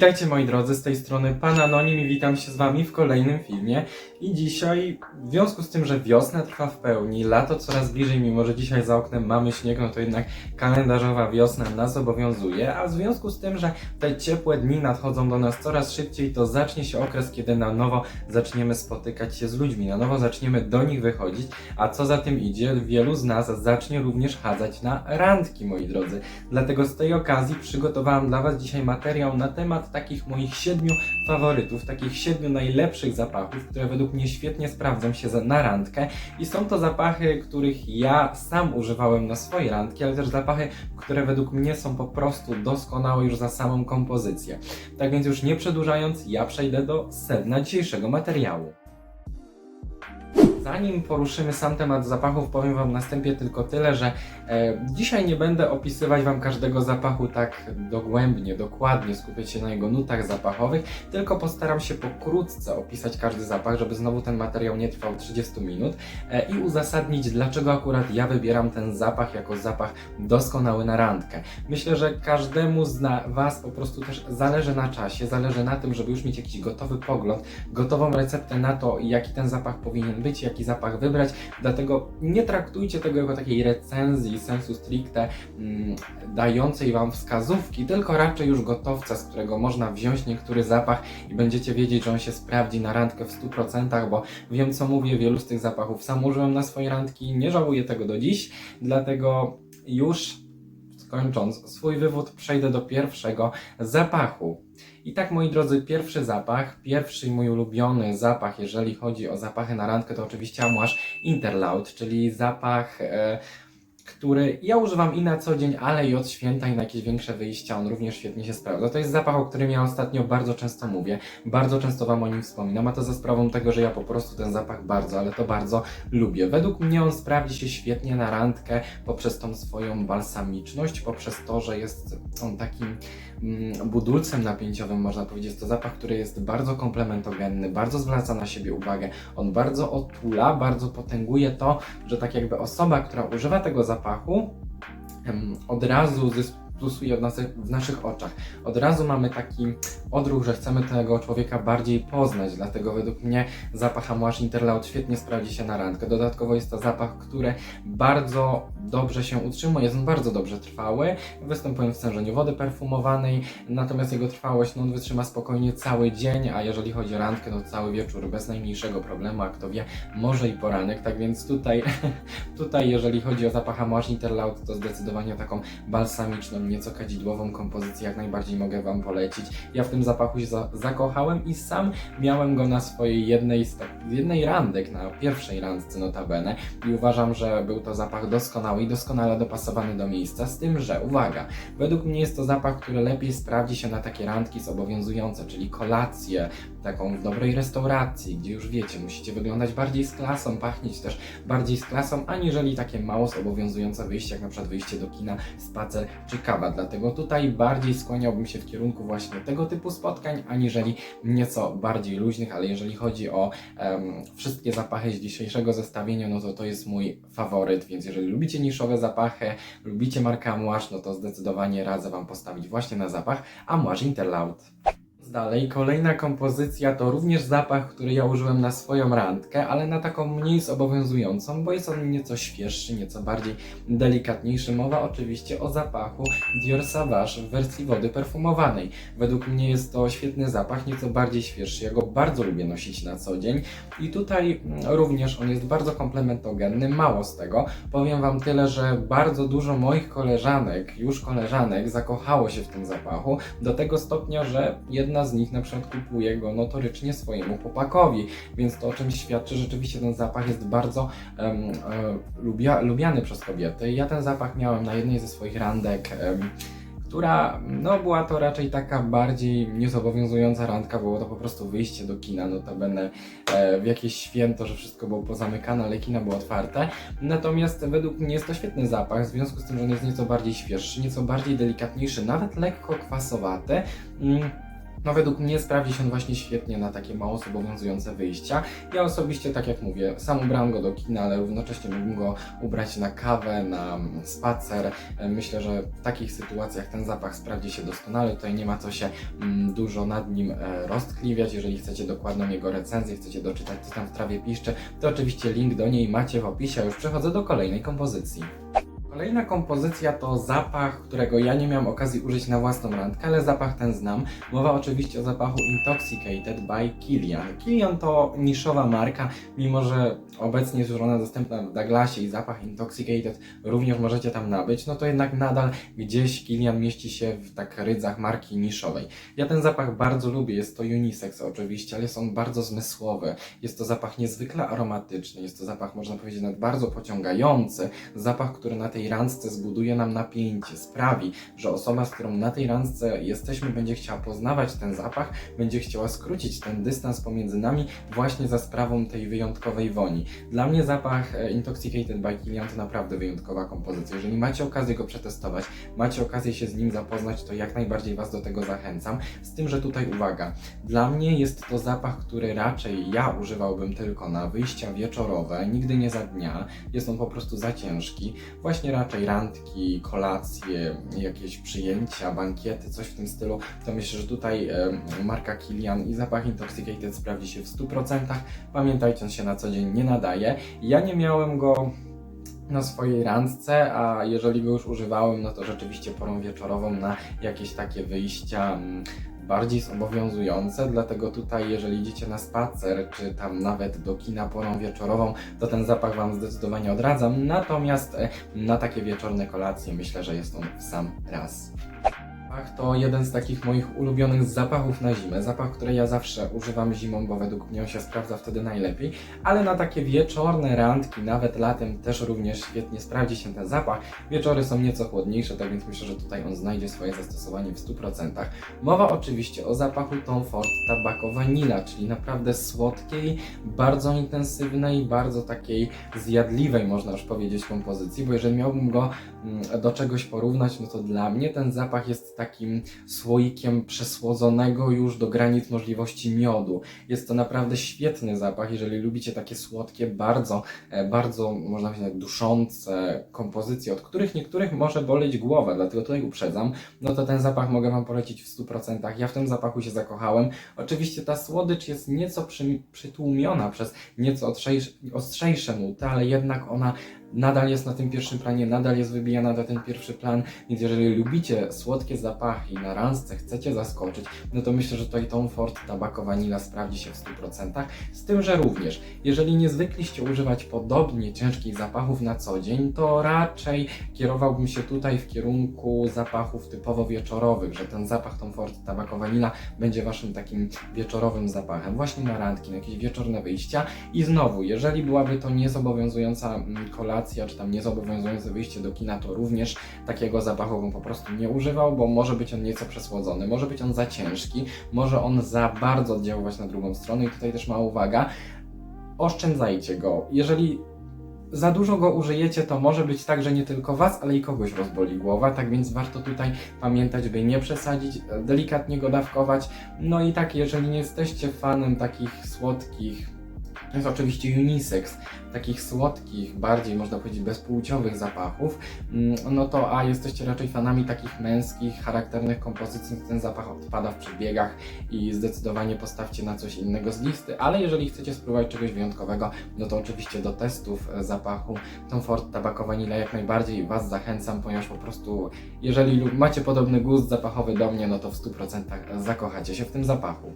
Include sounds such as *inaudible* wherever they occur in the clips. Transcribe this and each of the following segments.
Witajcie moi drodzy, z tej strony Pan Anonim i witam się z Wami w kolejnym filmie. I dzisiaj, w związku z tym, że wiosna trwa w pełni, lato coraz bliżej, mimo że dzisiaj za oknem mamy śnieg, no to jednak kalendarzowa wiosna nas obowiązuje, a w związku z tym, że te ciepłe dni nadchodzą do nas coraz szybciej, to zacznie się okres, kiedy na nowo zaczniemy spotykać się z ludźmi, na nowo zaczniemy do nich wychodzić, a co za tym idzie, wielu z nas zacznie również chadzać na randki, moi drodzy. Dlatego z tej okazji przygotowałam dla Was dzisiaj materiał na temat takich moich siedmiu faworytów, takich siedmiu najlepszych zapachów, które według mnie świetnie sprawdzą się na randkę. I są to zapachy, których ja sam używałem na swoje randki, ale też zapachy, które według mnie są po prostu doskonałe już za samą kompozycję. Tak więc już nie przedłużając, ja przejdę do sedna dzisiejszego materiału. Zanim poruszymy sam temat zapachów, powiem Wam na wstępie tylko tyle, że e, dzisiaj nie będę opisywać Wam każdego zapachu tak dogłębnie, dokładnie, skupiać się na jego nutach zapachowych, tylko postaram się pokrótce opisać każdy zapach, żeby znowu ten materiał nie trwał 30 minut e, i uzasadnić, dlaczego akurat ja wybieram ten zapach jako zapach doskonały na randkę. Myślę, że każdemu z Was po prostu też zależy na czasie, zależy na tym, żeby już mieć jakiś gotowy pogląd, gotową receptę na to, jaki ten zapach powinien być, jaki zapach wybrać. Dlatego nie traktujcie tego jako takiej recenzji sensu stricte mm, dającej Wam wskazówki, tylko raczej już gotowca, z którego można wziąć niektóry zapach i będziecie wiedzieć, że on się sprawdzi na randkę w 100%, bo wiem co mówię, wielu z tych zapachów sam użyłem na swoje randki, nie żałuję tego do dziś, dlatego już kończąc swój wywód przejdę do pierwszego zapachu. I tak, moi drodzy, pierwszy zapach, pierwszy mój ulubiony zapach, jeżeli chodzi o zapachy na randkę, to oczywiście Amouage Interlaut, czyli zapach, e, który ja używam i na co dzień, ale i od święta i na jakieś większe wyjścia, on również świetnie się sprawdza. To jest zapach, o którym ja ostatnio bardzo często mówię, bardzo często Wam o nim wspominam, a to za sprawą tego, że ja po prostu ten zapach bardzo, ale to bardzo lubię. Według mnie on sprawdzi się świetnie na randkę poprzez tą swoją balsamiczność, poprzez to, że jest on takim mm, budulcem napięciowym, można powiedzieć. To zapach, który jest bardzo komplementogenny, bardzo zwraca na siebie uwagę. On bardzo otula, bardzo potęguje to, że tak jakby osoba, która używa tego zapachu, em, od razu zyskuje plusuje w, nas, w naszych oczach. Od razu mamy taki odruch, że chcemy tego człowieka bardziej poznać, dlatego według mnie zapach Amouage Interlaut świetnie sprawdzi się na randkę. Dodatkowo jest to zapach, który bardzo dobrze się utrzymuje, jest on bardzo dobrze trwały, występuje w stężeniu wody perfumowanej, natomiast jego trwałość no, on wytrzyma spokojnie cały dzień, a jeżeli chodzi o randkę, to cały wieczór bez najmniejszego problemu, a kto wie, może i poranek, tak więc tutaj, *laughs* tutaj jeżeli chodzi o zapach Amouage Interlaut, to zdecydowanie taką balsamiczną, nieco kadzidłową kompozycję jak najbardziej mogę Wam polecić. Ja w tym zapachu się za zakochałem i sam miałem go na swojej jednej jednej randek, na pierwszej randce notabene i uważam, że był to zapach doskonały i doskonale dopasowany do miejsca, z tym, że uwaga, według mnie jest to zapach, który lepiej sprawdzi się na takie randki zobowiązujące, czyli kolacje, taką w dobrej restauracji, gdzie już wiecie, musicie wyglądać bardziej z klasą, pachnieć też bardziej z klasą, aniżeli takie mało zobowiązujące wyjście, jak na przykład wyjście do kina, spacer czy kawa. Dlatego tutaj bardziej skłaniałbym się w kierunku właśnie tego typu spotkań, aniżeli nieco bardziej luźnych, ale jeżeli chodzi o em, wszystkie zapachy z dzisiejszego zestawienia, no to to jest mój faworyt, więc jeżeli lubicie niszowe zapachy, lubicie markę Amouage, no to zdecydowanie radzę Wam postawić właśnie na zapach Amouage Interlaut. Dalej, kolejna kompozycja to również zapach, który ja użyłem na swoją randkę, ale na taką mniej zobowiązującą, bo jest on nieco świeższy, nieco bardziej delikatniejszy. Mowa oczywiście o zapachu Dior Sauvage w wersji wody perfumowanej. Według mnie jest to świetny zapach, nieco bardziej świeższy. Ja go bardzo lubię nosić na co dzień i tutaj mm, również on jest bardzo komplementogenny. Mało z tego, powiem Wam tyle, że bardzo dużo moich koleżanek, już koleżanek, zakochało się w tym zapachu do tego stopnia, że jedna z nich na przykład kupuje go notorycznie swojemu chłopakowi, więc to o czymś świadczy, rzeczywiście ten zapach jest bardzo e, lubia, lubiany przez kobiety. Ja ten zapach miałem na jednej ze swoich randek. em, która no była to raczej taka bardziej niezobowiązująca randka, było to po prostu wyjście do kina, notabene e, w jakieś święto, że wszystko było pozamykane, ale kino było otwarte. Natomiast według mnie jest to świetny zapach, w związku z tym, że on jest nieco bardziej świeższy, nieco bardziej delikatniejszy, nawet lekko kwasowaty. Mm, No według mnie sprawdzi się on właśnie świetnie na takie mało zobowiązujące wyjścia. Ja osobiście, tak jak mówię, sam ubrałem go do kina, ale równocześnie mógłbym go ubrać na kawę, na mm, spacer. E, Myślę, że w takich sytuacjach ten zapach sprawdzi się doskonale. Tutaj nie ma co się mm, dużo nad nim e, roztkliwiać. Jeżeli chcecie dokładną jego recenzję, chcecie doczytać co tam w trawie piszczy, to oczywiście link do niej macie w opisie. A już przechodzę do kolejnej kompozycji. Kolejna kompozycja to zapach, którego ja nie miałem okazji użyć na własną randkę, ale zapach ten znam. Mowa oczywiście o zapachu Intoxicated by Kilian. Kilian to niszowa marka, mimo że obecnie jest już ona dostępna w Douglasie i zapach Intoxicated również możecie tam nabyć, no to jednak nadal gdzieś Kilian mieści się w tak rydzach marki niszowej. Ja ten zapach bardzo lubię, jest to unisex oczywiście, ale jest on bardzo zmysłowy. Jest to zapach niezwykle aromatyczny, jest to zapach można powiedzieć nawet bardzo pociągający, zapach, który na tej randce zbuduje nam napięcie, sprawi, że osoba, z którą na tej randce jesteśmy, będzie chciała poznawać ten zapach, będzie chciała skrócić ten dystans pomiędzy nami właśnie za sprawą tej wyjątkowej woni. Dla mnie zapach e, Intoxicated by Kilian to naprawdę wyjątkowa kompozycja. Jeżeli macie okazję go przetestować, macie okazję się z nim zapoznać, to jak najbardziej Was do tego zachęcam. Z tym, że tutaj uwaga, dla mnie jest to zapach, który raczej ja używałbym tylko na wyjścia wieczorowe, nigdy nie za dnia. Jest on po prostu za ciężki. Właśnie raczej randki, kolacje, jakieś przyjęcia, bankiety, coś w tym stylu. To myślę, że tutaj marka Kilian i zapach Intoxicated sprawdzi się w 100%. Pamiętajcie, on się na co dzień nie nadaje. Ja nie miałem go na swojej randce, a jeżeli go już używałem, no to rzeczywiście porą wieczorową na jakieś takie wyjścia mm, bardziej zobowiązujące, dlatego tutaj jeżeli idziecie na spacer, czy tam nawet do kina porą wieczorową, to ten zapach Wam zdecydowanie odradzam, natomiast e, na takie wieczorne kolacje myślę, że jest on w sam raz. Zapach to jeden z takich moich ulubionych zapachów na zimę. Zapach, który ja zawsze używam zimą, bo według mnie on się sprawdza wtedy najlepiej. Ale na takie wieczorne randki, nawet latem też również świetnie sprawdzi się ten zapach. Wieczory są nieco chłodniejsze, tak więc myślę, że tutaj on znajdzie swoje zastosowanie w 100%. Mowa oczywiście o zapachu Tom Ford Tobacco Vanilla, czyli naprawdę słodkiej, bardzo intensywnej, bardzo takiej zjadliwej, można już powiedzieć, kompozycji, bo jeżeli miałbym go mm, do czegoś porównać, no to dla mnie ten zapach jest takim słoikiem przesłodzonego już do granic możliwości miodu. Jest to naprawdę świetny zapach, jeżeli lubicie takie słodkie, bardzo, e, bardzo, można powiedzieć, nawet duszące kompozycje, od których niektórych może boleć głowa, dlatego tutaj uprzedzam, no to ten zapach mogę Wam polecić w 100%. Ja w tym zapachu się zakochałem. Oczywiście ta słodycz jest nieco przy, przytłumiona przez nieco ostrzejsze nuty, ale jednak ona nadal jest na tym pierwszym planie, nadal jest wybijana na ten pierwszy plan, więc jeżeli lubicie słodkie zapachy i na randce chcecie zaskoczyć, no to myślę, że tutaj Tom Ford Tobacco Vanilla sprawdzi się w 100%. Z tym, że również, jeżeli nie zwykliście używać podobnie ciężkich zapachów na co dzień, to raczej kierowałbym się tutaj w kierunku zapachów typowo wieczorowych, że ten zapach Tom Ford Tobacco Vanilla będzie waszym takim wieczorowym zapachem, właśnie na randki, na jakieś wieczorne wyjścia. I znowu, jeżeli byłaby to niezobowiązująca mm, czy tam niezobowiązujące wyjście do kina, to również takiego zapachu bym po prostu nie używał, bo może być on nieco przesłodzony, może być on za ciężki, może on za bardzo oddziaływać na drugą stronę. I tutaj też mała uwaga, oszczędzajcie go. Jeżeli za dużo go użyjecie, to może być tak, że nie tylko Was, ale i kogoś rozboli głowa, tak więc warto tutaj pamiętać, by nie przesadzić, e, delikatnie go dawkować. No i tak, jeżeli nie jesteście fanem takich słodkich, to jest oczywiście unisex, takich słodkich, bardziej można powiedzieć bezpłciowych zapachów, mm, no to a jesteście raczej fanami takich męskich, charakternych kompozycji, to ten zapach odpada w przebiegach i zdecydowanie postawcie na coś innego z listy, ale jeżeli chcecie spróbować czegoś wyjątkowego, no to oczywiście do testów e, zapachu. Tom Ford Tobacco Vanilla jak najbardziej Was zachęcam, ponieważ po prostu jeżeli macie podobny gust zapachowy do mnie, no to w 100% zakochacie się w tym zapachu.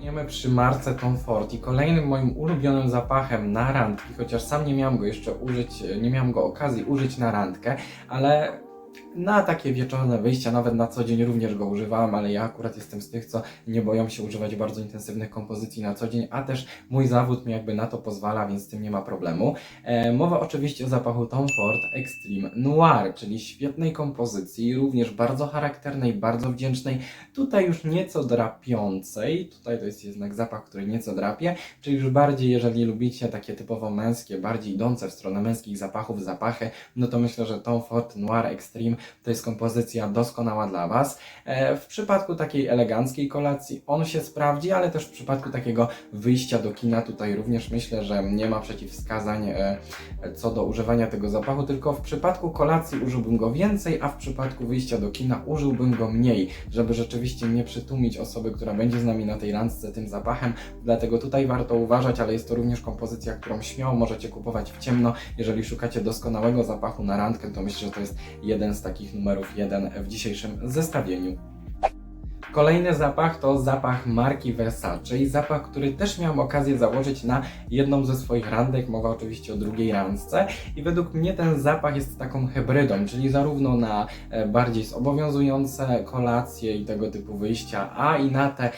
Jemy przy marce Tom Ford i kolejnym moim ulubionym zapachem na randki, chociaż sam nie miałem go jeszcze użyć, nie miałem go okazji użyć na randkę, ale na takie wieczorne wyjścia, nawet na co dzień również go używałem, ale ja akurat jestem z tych, co nie boją się używać bardzo intensywnych kompozycji na co dzień, a też mój zawód mi jakby na to pozwala, więc z tym nie ma problemu. E, mowa oczywiście o zapachu Tom Ford Extreme Noir, czyli świetnej kompozycji, również bardzo charakternej, bardzo wdzięcznej, tutaj już nieco drapiącej, tutaj to jest jednak zapach, który nieco drapie, czyli już bardziej, jeżeli lubicie takie typowo męskie, bardziej idące w stronę męskich zapachów, zapachy, no to myślę, że Tom Ford Noir Extreme to jest kompozycja doskonała dla Was. E, W przypadku takiej eleganckiej kolacji on się sprawdzi, ale też w przypadku takiego wyjścia do kina tutaj również myślę, że nie ma przeciwwskazań e, co do używania tego zapachu, tylko w przypadku kolacji użyłbym go więcej, a w przypadku wyjścia do kina użyłbym go mniej, żeby rzeczywiście nie przytłumić osoby, która będzie z nami na tej randce tym zapachem. Dlatego tutaj warto uważać, ale jest to również kompozycja, którą śmiało możecie kupować w ciemno. Jeżeli szukacie doskonałego zapachu na randkę, to myślę, że to jest jeden z takich numerów jeden w dzisiejszym zestawieniu. Kolejny zapach to zapach marki Versace i zapach, który też miałem okazję założyć na jedną ze swoich randek, mowa oczywiście o drugiej randce i według mnie ten zapach jest taką hybrydą, czyli zarówno na e, bardziej zobowiązujące kolacje i tego typu wyjścia, a i na te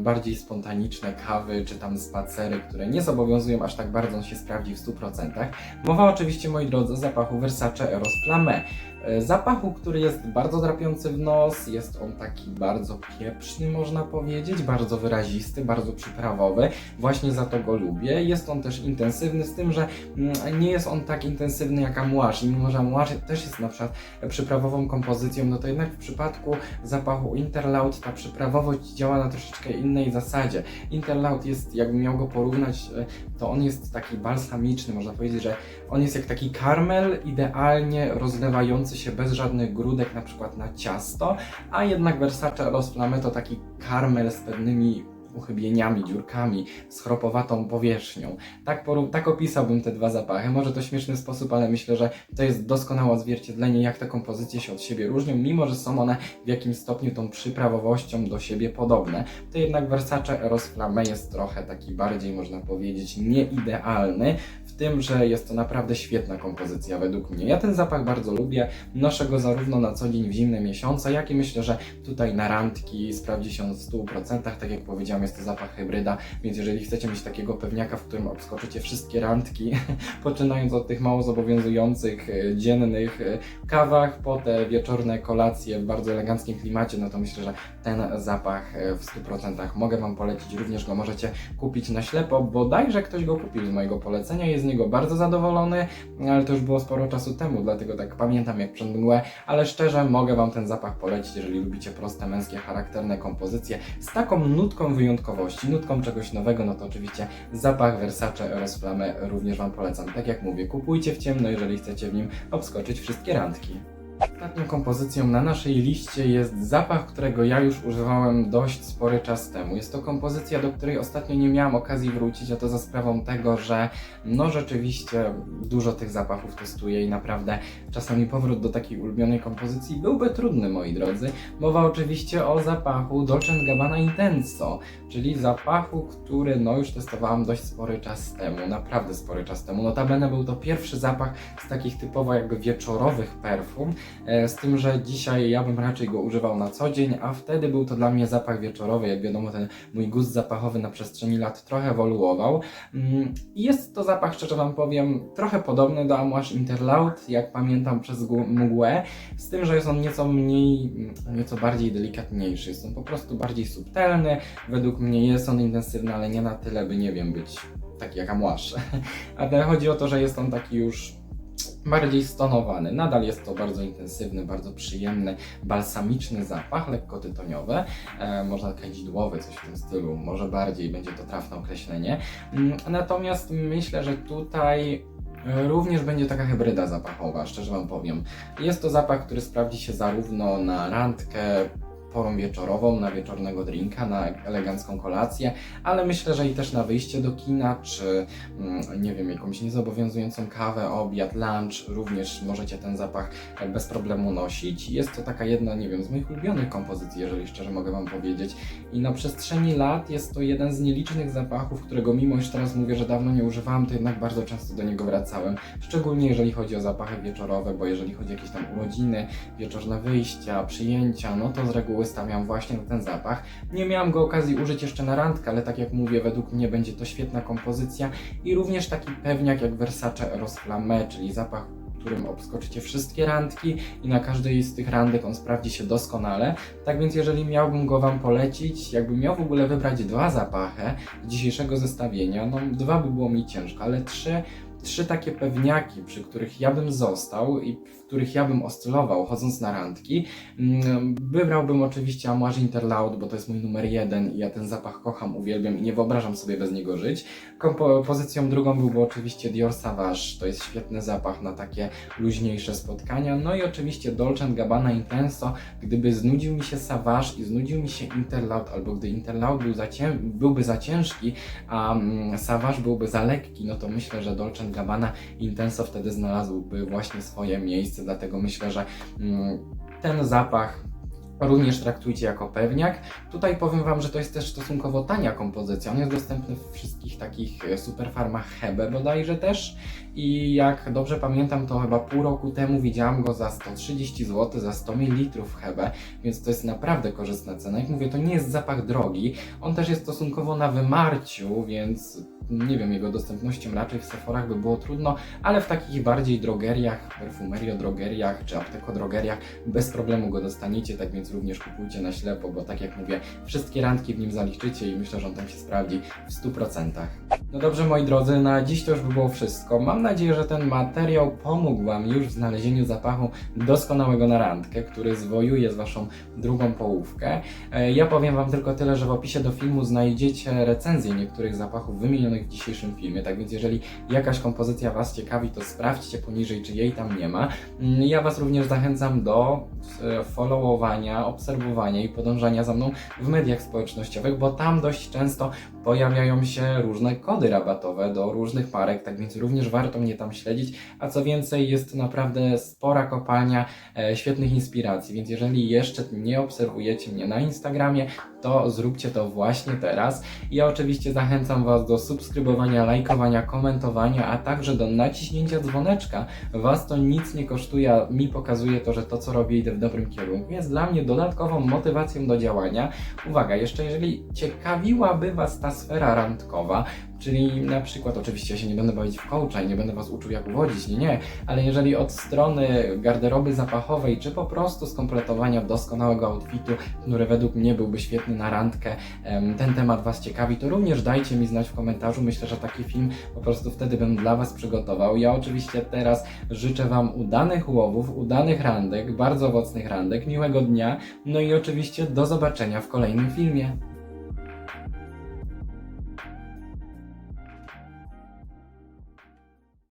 bardziej spontaniczne kawy czy tam spacery, które nie zobowiązują aż tak bardzo, on się sprawdzi w 100%. Mowa oczywiście, moi drodzy, o zapachu Versace Eros Flamme. E, Zapachu, który jest bardzo drapiący w nos, jest on taki bardzo pieprzny, można powiedzieć, bardzo wyrazisty, bardzo przyprawowy. Właśnie za to go lubię. Jest on też intensywny, z tym, że mm, nie jest on tak intensywny jak amouage. I mimo, że amouage też jest na przykład przyprawową kompozycją, no to jednak w przypadku zapachu Interlaut ta przyprawowość działa na troszeczkę innej zasadzie. Interlaut jest, jakbym miał go porównać, e, to on jest taki balsamiczny, można powiedzieć, że on jest jak taki karmel, idealnie rozlewający się bez żadnych grudek, na przykład na ciasto, a jednak Versace Rose Flamme to taki karmel z pewnymi uchybieniami, dziurkami, z chropowatą powierzchnią. Tak, tak opisałbym te dwa zapachy. Może to śmieszny sposób, ale myślę, że to jest doskonałe odzwierciedlenie, jak te kompozycje się od siebie różnią, mimo że są one w jakimś stopniu tą przyprawowością do siebie podobne. To jednak Versace Rose Flamme jest trochę taki bardziej, można powiedzieć, nieidealny, w tym, że jest to naprawdę świetna kompozycja według mnie. Ja ten zapach bardzo lubię, noszę go zarówno na co dzień w zimne miesiące, jak i myślę, że tutaj na randki sprawdzi się w 100%. Tak jak powiedziałem, jest to zapach hybryda, więc jeżeli chcecie mieć takiego pewniaka, w którym obskoczycie wszystkie randki, *laughs* poczynając od tych mało zobowiązujących, e, dziennych e, kawach, po te wieczorne kolacje w bardzo eleganckim klimacie, no to myślę, że ten zapach e, w 100% mogę Wam polecić. Również go możecie kupić na ślepo, bodajże ktoś go kupił z mojego polecenia, jest z niego bardzo zadowolony, ale to już było sporo czasu temu, dlatego tak pamiętam jak przed mgłę, ale szczerze mogę Wam ten zapach polecić, jeżeli lubicie proste, męskie, charakterne kompozycje z taką nutką nutką czegoś nowego, no to oczywiście zapach Versace Eros Flamme również Wam polecam. Tak jak mówię, kupujcie w ciemno, jeżeli chcecie w nim obskoczyć wszystkie randki. Ostatnią kompozycją na naszej liście jest zapach, którego ja już używałem dość spory czas temu. Jest to kompozycja, do której ostatnio nie miałam okazji wrócić, a to za sprawą tego, że no rzeczywiście dużo tych zapachów testuję i naprawdę czasami powrót do takiej ulubionej kompozycji byłby trudny, moi drodzy. Mowa oczywiście o zapachu Dolce Gabbana Intenso, czyli zapachu, który no już testowałam dość spory czas temu, naprawdę spory czas temu. Notabene był to pierwszy zapach z takich typowo jakby wieczorowych perfum, Z tym, że dzisiaj ja bym raczej go używał na co dzień, a wtedy był to dla mnie zapach wieczorowy. Jak wiadomo, ten mój gust zapachowy na przestrzeni lat trochę ewoluował. Mm, Jest to zapach, szczerze Wam powiem, trochę podobny do Amouage Interlaut, jak pamiętam przez mgłę, z tym, że jest on nieco mniej, mm, nieco bardziej delikatniejszy. Jest on po prostu bardziej subtelny. Według mnie jest on intensywny, ale nie na tyle, by nie wiem, być taki jak Amouage. *laughs* Ale chodzi o to, że jest on taki już bardziej stonowany. Nadal jest to bardzo intensywny, bardzo przyjemny, balsamiczny zapach, lekko tytoniowy, e, można kadzidłowy, coś w tym stylu, może bardziej będzie to trafne określenie. Mm, Natomiast myślę, że tutaj e, Również będzie taka hybryda zapachowa, szczerze Wam powiem. Jest to zapach, który sprawdzi się zarówno na randkę, porą wieczorową, na wieczornego drinka, na elegancką kolację, ale myślę, że i też na wyjście do kina, czy mm, nie wiem, jakąś niezobowiązującą kawę, obiad, lunch, również możecie ten zapach e, bez problemu nosić. Jest to taka jedna, nie wiem, z moich ulubionych kompozycji, jeżeli szczerze mogę Wam powiedzieć. I na przestrzeni lat jest to jeden z nielicznych zapachów, którego mimo iż teraz mówię, że dawno nie używałem, to jednak bardzo często do niego wracałem. Szczególnie jeżeli chodzi o zapachy wieczorowe, bo jeżeli chodzi o jakieś tam urodziny, wieczorne wyjścia, przyjęcia, no to z reguły stawiam właśnie na ten zapach. Nie miałam go okazji użyć jeszcze na randkę, ale tak jak mówię, według mnie będzie to świetna kompozycja i również taki pewniak jak Versace Eros Flamme, czyli zapach którym obskoczycie wszystkie randki i na każdej z tych randek on sprawdzi się doskonale. Tak więc jeżeli miałbym go Wam polecić, jakbym miał w ogóle wybrać dwa zapachy dzisiejszego zestawienia, no dwa by było mi ciężko, ale trzy trzy takie pewniaki, przy których ja bym został i w których ja bym oscylował chodząc na randki. Mm, Wybrałbym oczywiście Amouage Interlaud, bo to jest mój numer jeden i ja ten zapach kocham, uwielbiam i nie wyobrażam sobie bez niego żyć. Kompozycją drugą byłby oczywiście Dior Sauvage, to jest świetny zapach na takie luźniejsze spotkania. No i oczywiście Dolce Gabbana Intenso, gdyby znudził mi się Sauvage i znudził mi się Interlaud, albo gdy Interlaud był za byłby za ciężki, a mm, Savage byłby za lekki, no to myślę, że Dolce Gabbana Intenso wtedy znalazłby właśnie swoje miejsce, dlatego myślę, że mm, ten zapach również traktujcie jako pewniak. Tutaj powiem Wam, że to jest też stosunkowo tania kompozycja. On jest dostępny w wszystkich takich e, superfarmach Hebe bodajże też. I jak dobrze pamiętam, to chyba pół roku temu widziałam go za 130 zł za 100 ml Hebe, więc to jest naprawdę korzystna cena. Jak mówię, to nie jest zapach drogi. On też jest stosunkowo na wymarciu, więc nie wiem, jego dostępnością raczej w Sephorach by było trudno, ale w takich bardziej drogeriach, perfumerio-drogeriach czy apteko-drogeriach bez problemu go dostaniecie, tak więc również kupujcie na ślepo, bo tak jak mówię, wszystkie randki w nim zaliczycie i myślę, że on tam się sprawdzi w 100%. No dobrze moi drodzy, na dziś to już by było wszystko. Mam nadzieję, że ten materiał pomógł Wam już w znalezieniu zapachu doskonałego na randkę, który zwojuje z Waszą drugą połówkę. E, Ja powiem Wam tylko tyle, że w opisie do filmu znajdziecie recenzje niektórych zapachów wymienionych w dzisiejszym filmie, tak więc jeżeli jakaś kompozycja Was ciekawi, to sprawdźcie poniżej, czy jej tam nie ma. Mm, Ja Was również zachęcam do e, followowania, obserwowania i podążania za mną w mediach społecznościowych, bo tam dość często pojawiają się różne kody rabatowe do różnych marek, tak więc również warto mnie tam śledzić, a co więcej jest naprawdę spora kopalnia e, świetnych inspiracji, więc jeżeli jeszcze nie obserwujecie mnie na Instagramie, to zróbcie to właśnie teraz. Ja oczywiście zachęcam Was do subskrybowania, lajkowania, komentowania, a także do naciśnięcia dzwoneczka. Was to nic nie kosztuje, a mi pokazuje to, że to co robię idę w dobrym kierunku. Jest dla mnie dodatkową motywacją do działania. Uwaga, jeszcze jeżeli ciekawiłaby Was ta sfera randkowa, Czyli na przykład, oczywiście ja się nie będę bawić w coacha i nie będę Was uczył jak uwodzić, nie, nie, ale jeżeli od strony garderoby zapachowej, czy po prostu skompletowania doskonałego outfitu, który według mnie byłby świetny na randkę, ten temat Was ciekawi, to również dajcie mi znać w komentarzu. Myślę, że taki film po prostu wtedy bym dla Was przygotował. Ja oczywiście teraz życzę Wam udanych łowów, udanych randek, bardzo owocnych randek, miłego dnia, no i oczywiście do zobaczenia w kolejnym filmie.